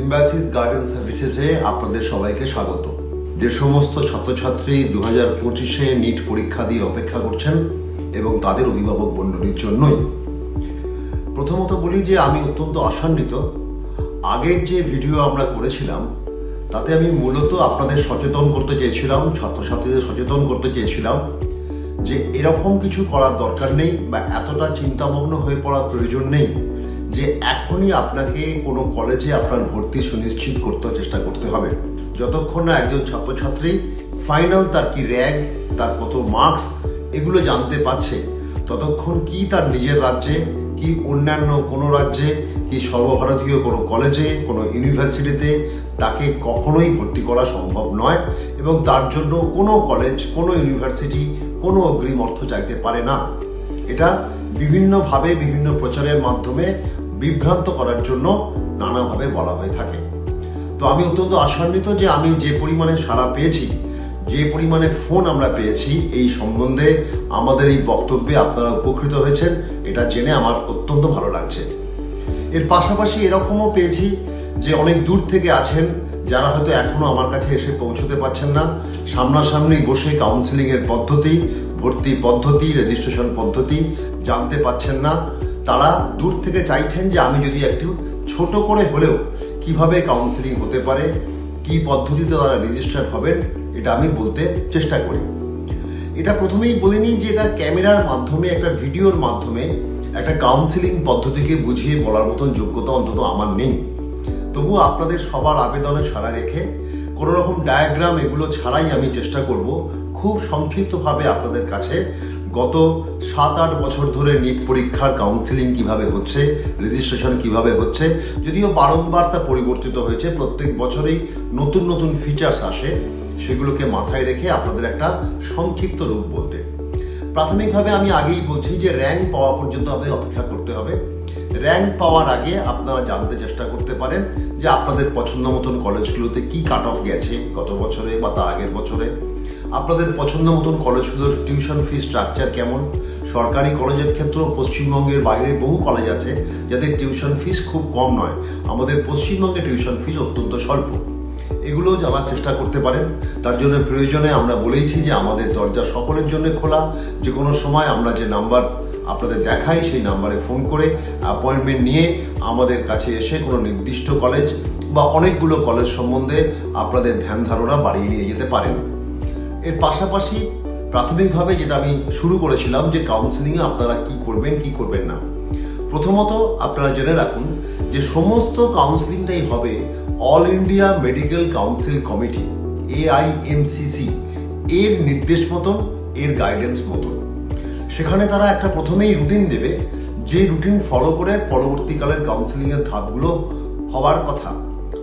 সিম্বাসিস garden সার্ভিসেসে আপনাদের সবাইকে স্বাগত। যে সমস্ত ছাত্রছাত্রী দু হাজার পঁচিশে নিট পরীক্ষা দিয়ে অপেক্ষা করছেন এবং তাদের অভিভাবক মণ্ডলীর জন্যই। প্রথমত বলি যে আমি অত্যন্ত আশান্বিত। আগের যে ভিডিও আমরা করেছিলাম, তাতে আমি মূলত আপনাদের সচেতন করতে চেয়েছিলাম, ছাত্রছাত্রীদের সচেতন করতে চেয়েছিলাম যে এরকম কিছু করার দরকার নেই বা এতটা চিন্তামগ্ন হয়ে পড়ার প্রয়োজন নেই। যে এখনই আপনাকে কোনো কলেজে আপনার ভর্তি সুনিশ্চিত করতে চেষ্টা করতে হবে। যতক্ষণ না একজন ছাত্রছাত্রী ফাইনাল তার কি র্যাঙ্ক তার কত মার্কস এগুলো জানতে পারছে, ততক্ষণ কি তার নিজের রাজ্যে, কি অন্যান্য কোনো রাজ্যে, কি সর্বভারতীয় কোনো কলেজে কোনো ইউনিভার্সিটিতে তাকে কখনোই ভর্তি করা সম্ভব নয় এবং তার জন্য কোনো কলেজ কোনো ইউনিভার্সিটি কোনো অগ্রিম অর্থ চাইতে পারে না। এটা বিভিন্নভাবে, বিভিন্ন প্রচারের মাধ্যমে বিভ্রান্ত করার জন্য নানাভাবে বলা হয়ে থাকে। তো আমি অত্যন্ত আশান্বিত যে আমি যে পরিমাণে সাড়া পেয়েছি, যে পরিমাণে ফোন আমরা পেয়েছি, এই সম্বন্ধে আমাদের এই বক্তব্যে আপনারা উপকৃত হয়েছেন, এটা জেনে আমার অত্যন্ত ভালো লাগছে। এর পাশাপাশি এরকমও পেয়েছি যে অনেক দূর থেকে আছেন, যারা হয়তো এখনও আমার কাছে এসে পৌঁছতে পারছেন না। সামনাসামনি বসে কাউন্সিলিং এর পদ্ধতি, ভর্তি পদ্ধতি রেজিস্ট্রেশন পদ্ধতি জানতে পাচ্ছেন না। তারা দূর থেকে চাইছেন যে আমি যদি একটু ছোট করে হলেও কীভাবে কাউন্সিলিং হতে পারে, কি পদ্ধতিতে তারা রেজিস্টার্ড হবেন, এটা আমি বলতে চেষ্টা করি। এটা প্রথমেই বলিনি যে এটা ক্যামেরার মাধ্যমে, একটা ভিডিওর মাধ্যমে, একটা কাউন্সিলিং পদ্ধতিকে বুঝিয়ে বলার মতন যোগ্যতা অন্তত আমার নেই। তবু আপনাদের সবার আবেদনে সারা রেখে কোনো রকম ডায়াগ্রাম এগুলো ছাড়াই আমি চেষ্টা করব খুব সংক্ষিপ্তভাবে আপনাদের কাছে গত সাত আট বছর ধরে নিট পরীক্ষার কাউন্সিলিং কীভাবে হচ্ছে রেজিস্ট্রেশন কীভাবে হচ্ছে, যদিও বারংবার তা পরিবর্তিত হয়েছে, প্রত্যেক বছরেই নতুন নতুন ফিচার্স আসে, সেগুলোকে মাথায় রেখে আপনাদের একটা সংক্ষিপ্ত রূপ বলতে। প্রাথমিকভাবে আমি আগেই বলছি যে র্যাঙ্ক পাওয়া পর্যন্ত আমাদের অপেক্ষা করতে হবে। র্যাঙ্ক পাওয়ার আগে আপনারা জানতে চেষ্টা করতে পারেন যে আপনাদের পছন্দ মতন কলেজগুলোতে কি কাট অফ গেছে গত বছরে বা তার আগের বছরে। আপনাদের পছন্দ মতন কলেজগুলোর টিউশন ফি স্ট্রাকচার কেমন? সরকারি কলেজের ক্ষেত্রেও পশ্চিমবঙ্গের বাইরে বহু কলেজ আছে যাদের টিউশন ফিস খুব কম নয়। আমাদের পশ্চিমবঙ্গে টিউশন ফিস অত্যন্ত স্বল্প। এগুলো জানার চেষ্টা করতে পারেন। তার জন্য প্রয়োজনে আমরা বলেইছি যে আমাদের দরজা সকলের জন্য খোলা। যে কোনো সময় আমরা যে নাম্বার আপনাদের দেখাই, সেই নাম্বারে ফোন করে অ্যাপয়েন্টমেন্ট নিয়ে আমাদের কাছে এসে কোনো নির্দিষ্ট কলেজ বা অনেকগুলো কলেজ সম্বন্ধে আপনাদের ধ্যান ধারণা বাড়িয়ে নিয়ে যেতে পারেন। এর পাশাপাশি প্রাথমিকভাবে যেটা আমি শুরু করেছিলাম যে কাউন্সিলিংয়ে আপনারা কি করবেন কি করবেন না। প্রথমত আপনারা জেনে রাখুন যে সমস্ত কাউন্সিলিংটাই হবে all India medical council committee AIMCC এর নির্দেশ মতন, এর গাইডেন্স মতন। সেখানে তারা একটা প্রথমেই রুটিন দেবে, যে রুটিন ফলো করে পরবর্তীকালের কাউন্সিলিংয়ের ধাপগুলো হওয়ার কথা।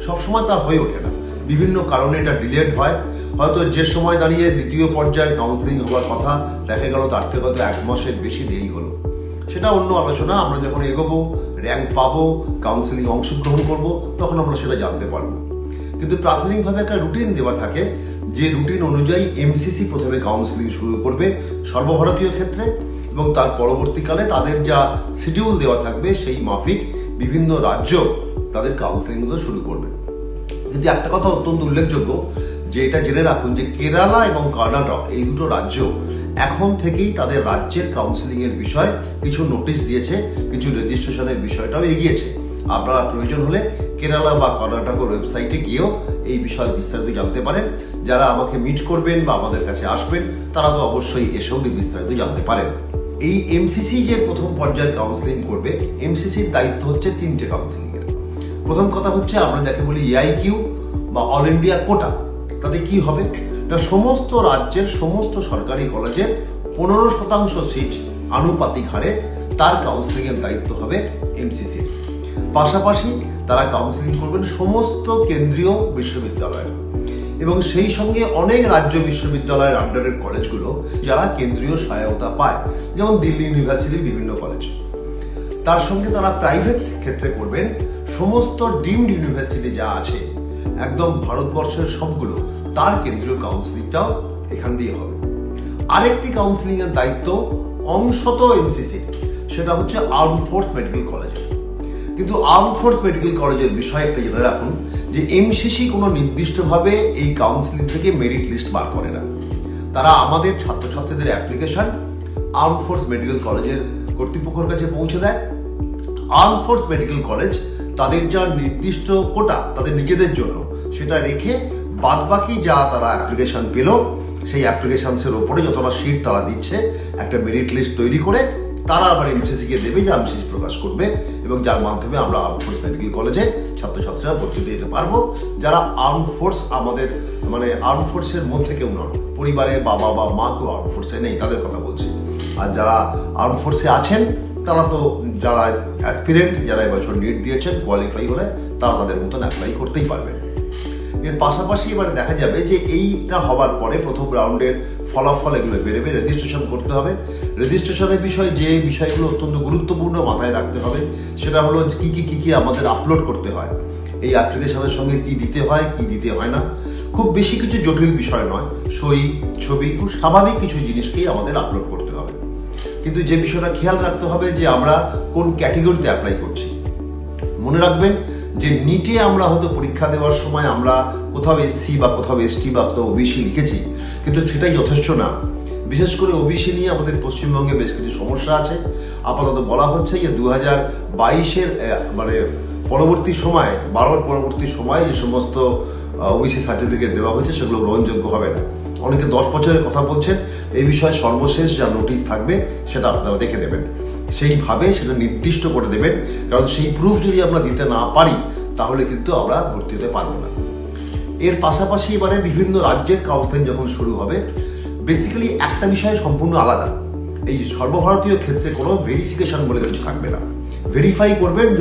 সবসময় তা হয়ে ওঠে না। বিভিন্ন কারণে এটা ডিলেড হয়। হয়তো যে সময় দাঁড়িয়ে দ্বিতীয় পর্যায়ের কাউন্সিলিং হওয়ার কথা দেখা গেল, তার থেকে হয়তো এক মাসের বেশি দেরি হলো। সেটা অন্য আলোচনা, আমরা যখন এগোবো র্যাঙ্ক পাবো কাউন্সিলিং অংশগ্রহণ করব, তখন আমরা সেটা জানতে পারব। কিন্তু প্রাথমিকভাবে একটা রুটিন দেওয়া থাকে, যে রুটিন অনুযায়ী এমসিসি প্রথমে কাউন্সিলিং শুরু করবে সর্বভারতীয় ক্ষেত্রে এবং তার পরবর্তীকালে তাদের যা শিডিউল দেওয়া থাকবে, সেই মাফিক বিভিন্ন রাজ্য তাদের কাউন্সিলিংগুলো শুরু করবে। কিন্তু একটা কথা অত্যন্ত উল্লেখযোগ্য যে এটা জেনে রাখুন যে কেরালা এবং কর্ণাটক, এই দুটো রাজ্য এখন থেকেই তাদের রাজ্যের কাউন্সিলিং এর বিষয় কিছু নোটিশ দিয়েছে, কিছু রেজিস্ট্রেশনের বিষয়টাও এগিয়েছে। আপনারা প্রয়োজন হলে কেরালা বা কর্ণাটকের ওয়েবসাইটে গিয়েও এই বিষয়ে বিস্তারিত জানতে পারেন। যারা আমাকে মিট করবেন বা আমাদের কাছে আসবেন, তারা তো অবশ্যই এসেও বিস্তারিত জানতে পারেন। এই এমসিসি যে প্রথম পর্যায়ের কাউন্সিলিং করবে এমসিসির দায়িত্ব হচ্ছে তিনটে কাউন্সিলিং এর প্রথম কথা হচ্ছে আমরা যাকে বলি ইআইকিউ বা অল ইন্ডিয়া কোটা। তাতে কি হবে? না, সমস্ত রাজ্যের সমস্ত সরকারি কলেজের পনেরো শতাংশ সিট আনুপাতিক হারে তার কাউন্সিলিংয়ের দায়িত্ব হবে এমসিসির পাশাপাশি তারা কাউন্সিলিং করবেন সমস্ত কেন্দ্রীয় বিশ্ববিদ্যালয়ে এবং সেই সঙ্গে অনেক রাজ্য বিশ্ববিদ্যালয়ের আন্ডারের কলেজগুলো যারা কেন্দ্রীয় সহায়তা পায়, যেমন দিল্লি ইউনিভার্সিটির বিভিন্ন কলেজ তার সঙ্গে তারা প্রাইভেট ক্ষেত্রে করবেন সমস্ত ডিমড ইউনিভার্সিটি যা আছে একদম ভারতবর্ষের সবগুলো, তার কেন্দ্রীয় কাউন্সিলিংটাও এখান দিয়ে হবে। আরেকটি কাউন্সিলিং এর দায়িত্ব অংশত এমসিসি সেটা হচ্ছে আর্ম ফোর্স মেডিকেল কলেজ কিন্তু আর্ম ফোর্স মেডিকেল কলেজের বিষয়ে একটা জেনে রাখুন যে এমসিসি কোনো নির্দিষ্টভাবে এই কাউন্সিলিং থেকে মেরিট লিস্ট বার করে না। তারা আমাদের ছাত্রছাত্রীদের অ্যাপ্লিকেশন আর্ম ফোর্স মেডিকেল কলেজের কর্তৃপক্ষের কাছে পৌঁছে দেয়। আর্ম ফোর্স মেডিকেল কলেজ তাদের যা নির্দিষ্ট কোটা তাদের নিজেদের জন্য, সেটা রেখে বাদবাকি যা তারা অ্যাপ্লিকেশন পেল, সেই অ্যাপ্লিকেশানসের ওপরে যতটা সিট তারা দিচ্ছে, একটা মেরিট লিস্ট তৈরি করে তারা আবার এমসিসিকে দেবে, যে এমসিসি প্রকাশ করবে এবং যার মাধ্যমে আমরা আর্ম ফোর্স মেডিকেল কলেজে ছাত্রছাত্রীরা ভর্তি দিতে পারব। যারা আর্ম ফোর্স আমাদের মানে আর্ম ফোর্সের মধ্যে কেউ নন, পরিবারে বাবা বা মা কেউ আর্ম ফোর্সে নেই, তাদের কথা বলছি। আর যারা আর্ম ফোর্সে আছেন তারা তো যারা অ্যাসপিরেন্ট যারা এবছর নিট দিয়েছেন কোয়ালিফাই হলে তারা তাদের মতন অ্যাপ্লাই করতেই পারবেন এর পাশাপাশি এবারে দেখা যাবে যে এইটা হবার পরে প্রথম রাউন্ডের ফলাফল এগুলো বেরোবে রেজিস্ট্রেশন করতে হবে। রেজিস্ট্রেশনের বিষয়ে যে বিষয়গুলো অত্যন্ত গুরুত্বপূর্ণ মাথায় রাখতে হবে, সেটা হলো কি কি, কী কী আমাদের আপলোড করতে হয়। এই অ্যাপ্লিকেশনের সঙ্গে কি দিতে হয়, কি দিতে হয় না। খুব বেশি কিছু জটিল বিষয় নয়। সই, ছবি, খুব স্বাভাবিক কিছু জিনিসকেই আমাদের আপলোড করতে কিন্তু যে বিষয়টা খেয়াল রাখতে হবে যে আমরা কোন ক্যাটেগরিতে অ্যাপ্লাই করছি। মনে রাখবেন যে নিটে আমরা হয়তো পরীক্ষা দেওয়ার সময় আমরা কোথাও এসসি বা কোথাও এসটি বা কোথাও ওবিসি লিখেছি, কিন্তু সেটাই যথেষ্ট না। বিশেষ করে ওবিসি নিয়ে আমাদের পশ্চিমবঙ্গে বেশ কিছু সমস্যা আছে। আপাতত বলা হচ্ছে যে দু হাজার বাইশের মানে পরবর্তী সময়, বারোর পরবর্তী সময় যে সমস্ত ওবিসি সার্টিফিকেট দেওয়া হয়েছে সেগুলো গ্রহণযোগ্য হবে না। অনেকে দশ বছরের কথা বলছেন, এই বিষয়ে সর্বশেষ যা নোটিশ থাকবে সেটা আপনারা দেখে নেবেন। সেইভাবে সেটা নির্দিষ্ট করে দেবেন, কারণ সেই প্রুফ যদি আমরা দিতে না পারি, তাহলে কিন্তু আমরা ভর্তি হতে পারব না। এর পাশাপাশি এবারে বিভিন্ন রাজ্যের কাউন্সেলিং যখন শুরু হবে বেসিক্যালি একটা বিষয় সম্পূর্ণ আলাদা। এই সর্বভারতীয় ক্ষেত্রে কোনো ভেরিফিকেশন বলে কিছু থাকবে না। ভেরিফাই করবেন